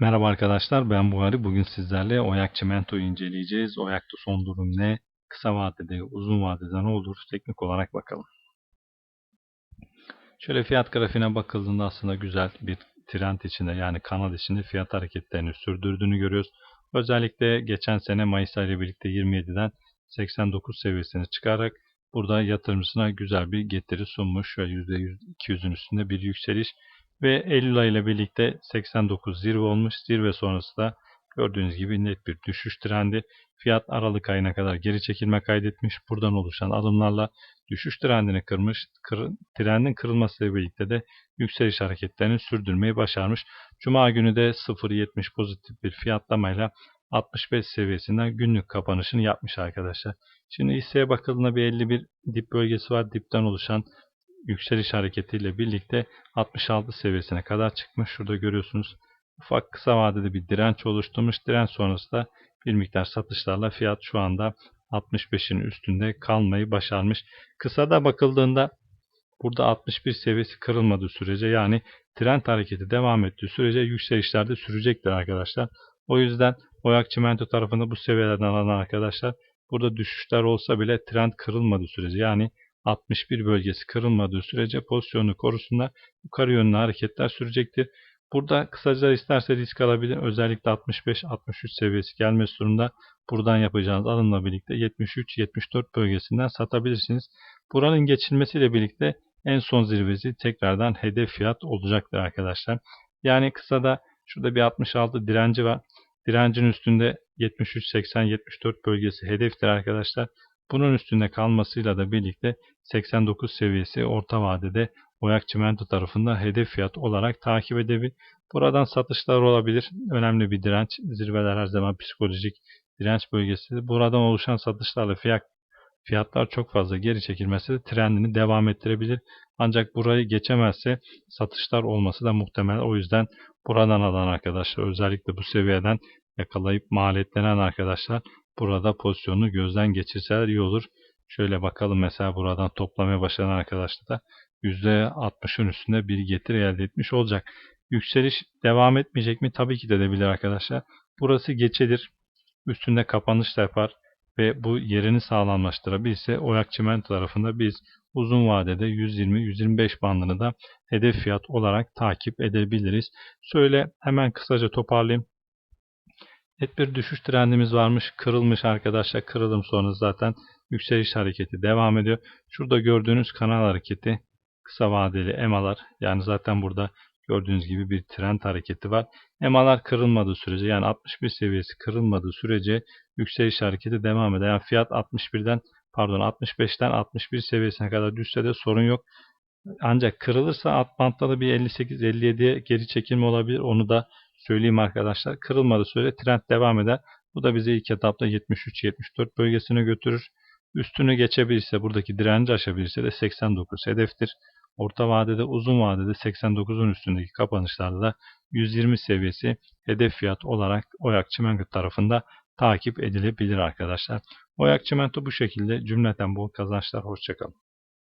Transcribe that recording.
Merhaba arkadaşlar ben Buhari. Bugün sizlerle Oyak Çimento'yu inceleyeceğiz. Oyak'ta son durum ne? Kısa vadede, uzun vadede ne olur? Teknik olarak bakalım. Şöyle fiyat grafiğine bakıldığında aslında güzel bir trend içinde yani kanal içinde fiyat hareketlerini sürdürdüğünü görüyoruz. Özellikle geçen sene Mayıs ayı ile birlikte 27'den 89 seviyesine çıkarak burada yatırımcısına güzel bir getiri sunmuş. Şöyle %100-200'ün üstünde bir yükseliş ve Eylül ayı ile birlikte 89 zirve olmuş. Zirve sonrası da gördüğünüz gibi net bir düşüş trendi. Fiyat Aralık ayına kadar geri çekilme kaydetmiş. Buradan oluşan alımlarla düşüş trendini kırmış. Kır, trendin kırılmasıyla birlikte de yükseliş hareketlerini sürdürmeyi başarmış. Cuma günü de 0.70 pozitif bir fiyatlamayla 65 seviyesinden günlük kapanışını yapmış arkadaşlar. Şimdi hisseye bakıldığında bir 51 dip bölgesi var. Dipten oluşan yükseliş hareketiyle birlikte 66 seviyesine kadar çıkmış. Şurada görüyorsunuz ufak kısa vadede bir direnç oluşturmuş. Direnç sonrası da bir miktar satışlarla fiyat şu anda 65'in üstünde kalmayı başarmış. Kısada bakıldığında burada 61 seviyesi kırılmadığı sürece yani trend hareketi devam ettiği sürece yükselişler de sürecektir arkadaşlar. O yüzden Oyak Çimento tarafında bu seviyelerden alan arkadaşlar burada düşüşler olsa bile trend kırılmadığı sürece yani 61 bölgesi kırılmadığı sürece pozisyonu korusunda yukarı yönlü hareketler sürecektir. Burada kısaca isterse risk alabilir. Özellikle 65-63 seviyesi gelmesi durumda buradan yapacağınız alımla birlikte 73-74 bölgesinden satabilirsiniz. Buranın geçilmesiyle birlikte en son zirvesi tekrardan hedef fiyat olacaktır arkadaşlar. Yani kısada şurada bir 66 direnci var. Direncin üstünde 73-80-74 bölgesi hedeftir arkadaşlar. Bunun üstünde kalmasıyla da birlikte 89 seviyesi orta vadede Oyak Çimento tarafında hedef fiyat olarak takip edebilir. Buradan satışlar olabilir. Önemli bir direnç. Zirveler her zaman psikolojik direnç bölgesi. Buradan oluşan satışlarla fiyat fiyatlar çok fazla geri çekilmesi de trendini devam ettirebilir. Ancak burayı geçemezse satışlar olması da muhtemel. O yüzden buradan alan arkadaşlar özellikle bu seviyeden yakalayıp maliyetlenen arkadaşlar burada pozisyonu gözden geçirseler iyi olur. Şöyle bakalım mesela buradan toplamaya başlayan arkadaşlar da %60'ın üstünde bir getiri elde etmiş olacak. Yükseliş devam etmeyecek mi? Tabii ki de edebilir arkadaşlar. Burası geçedir. Üstünde kapanış da yapar ve bu yerini sağlamlaştırabilirse Oyak Çimento tarafında biz uzun vadede 120-125 bandını da hedef fiyat olarak takip edebiliriz. Şöyle hemen kısaca toparlayayım. Net bir düşüş trendimiz varmış. Kırılmış arkadaşlar. Kırılım sonra zaten yükseliş hareketi devam ediyor. Şurada gördüğünüz kanal hareketi kısa vadeli EMA'lar yani zaten burada gördüğünüz gibi bir trend hareketi var. EMA'lar kırılmadığı sürece yani 61 seviyesi kırılmadığı sürece yükseliş hareketi devam eder. Yani fiyat 61'den pardon 65'ten 61 seviyesine kadar düşse de sorun yok. Ancak kırılırsa alt bantta da bir 58-57'ye geri çekilme olabilir. Onu da söyleyeyim arkadaşlar. Kırılmadığı sürece trend devam eder. Bu da bizi ilk etapta 73-74 bölgesine götürür. Üstünü geçebilirse buradaki direnci aşabilirse de 89 hedeftir. Orta vadede uzun vadede 89'un üstündeki kapanışlarda da 120 seviyesi hedef fiyat olarak Oyak Çimento tarafında takip edilebilir arkadaşlar. Oyak Çimento bu şekilde cümleten bol kazançlar. Hoşçakalın.